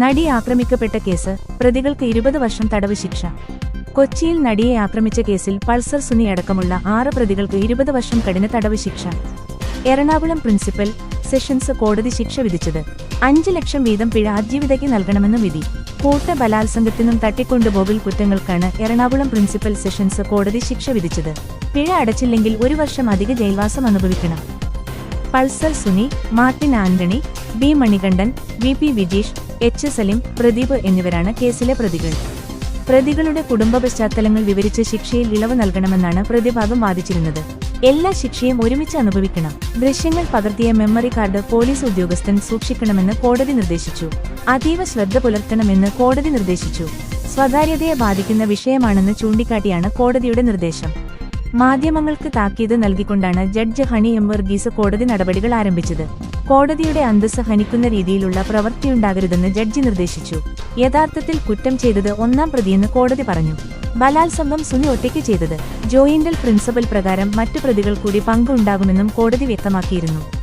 നടി ആക്രമിക്കപ്പെട്ട കേസ് പ്രതികൾക്ക് ഇരുപത് വർഷം തടവ് ശിക്ഷ. കൊച്ചിയിൽ നടിയെ ആക്രമിച്ച കേസിൽ പൾസർ സുനി അടക്കമുള്ള ആറ് പ്രതികൾക്ക് ഇരുപത് വർഷം കഠിന തടവ് ശിക്ഷ. എറണാകുളം പ്രിൻസിപ്പൽ സെഷൻസ് കോടതി ശിക്ഷ വിധിച്ചത് അഞ്ച് ലക്ഷം വീതം പിഴ ആജീവിതയ്ക്ക് നൽകണമെന്നും വിധി. കൂട്ട ബലാത്സംഗത്തിനും തട്ടിക്കൊണ്ടുപോകൽ കുറ്റങ്ങൾക്കാണ് എറണാകുളം പ്രിൻസിപ്പൽ സെഷൻസ് കോടതി ശിക്ഷ വിധിച്ചത്. പിഴ അടച്ചില്ലെങ്കിൽ ഒരു വർഷം അധിക ജയിൽവാസം അനുഭവിക്കണം. Pulsar Suni Martin Antony B Manikandan V P Vijeesh H. Salim Pradeep എന്നിവരാണ് കേസിലെ പ്രതികൾ. പ്രതികളുടെ കുടുംബ പശ്ചാത്തലങ്ങൾ വിവരിച്ച് ശിക്ഷയിൽ ഇളവ് നൽകണമെന്നാണ് പ്രതിഭാഗം വാദിച്ചിരുന്നത്. എല്ലാ ശിക്ഷയും ഒരുമിച്ച് അനുഭവിക്കണം. ദൃശ്യങ്ങൾ പകർത്തിയ മെമ്മറി കാർഡ് പോലീസ് ഉദ്യോഗസ്ഥൻ സൂക്ഷിക്കണമെന്ന് കോടതി നിർദ്ദേശിച്ചു. അതീവ ശ്രദ്ധ പുലർത്തണമെന്ന് കോടതി നിർദ്ദേശിച്ചു. സ്വകാര്യതയെ ബാധിക്കുന്ന വിഷയമാണെന്ന് ചൂണ്ടിക്കാട്ടിയാണ് കോടതിയുടെ നിർദ്ദേശം. മാധ്യമങ്ങൾക്ക് താക്കീത് നൽകിക്കൊണ്ടാണ് ജഡ്ജ് ഹണി എം വർഗീസ് കോടതി നടപടികൾ ആരംഭിച്ചത്. കോടതിയുടെ അന്തസ്സ് ഹനിക്കുന്ന രീതിയിലുള്ള പ്രവൃത്തിയുണ്ടാകരുതെന്ന് ജഡ്ജി നിർദ്ദേശിച്ചു. യഥാർത്ഥത്തിൽ കുറ്റം ചെയ്തത് ഒന്നാം പ്രതിയെന്ന് കോടതി പറഞ്ഞു. ബലാത്സംഗം സുനി ഒറ്റയ്ക്ക് ചെയ്തത്. ജോയിന്റൽ പ്രിൻസിപ്പൽ പ്രകാരം മറ്റു പ്രതികൾ കൂടി പങ്കുണ്ടാകുമെന്നും കോടതി വ്യക്തമാക്കിയിരുന്നു.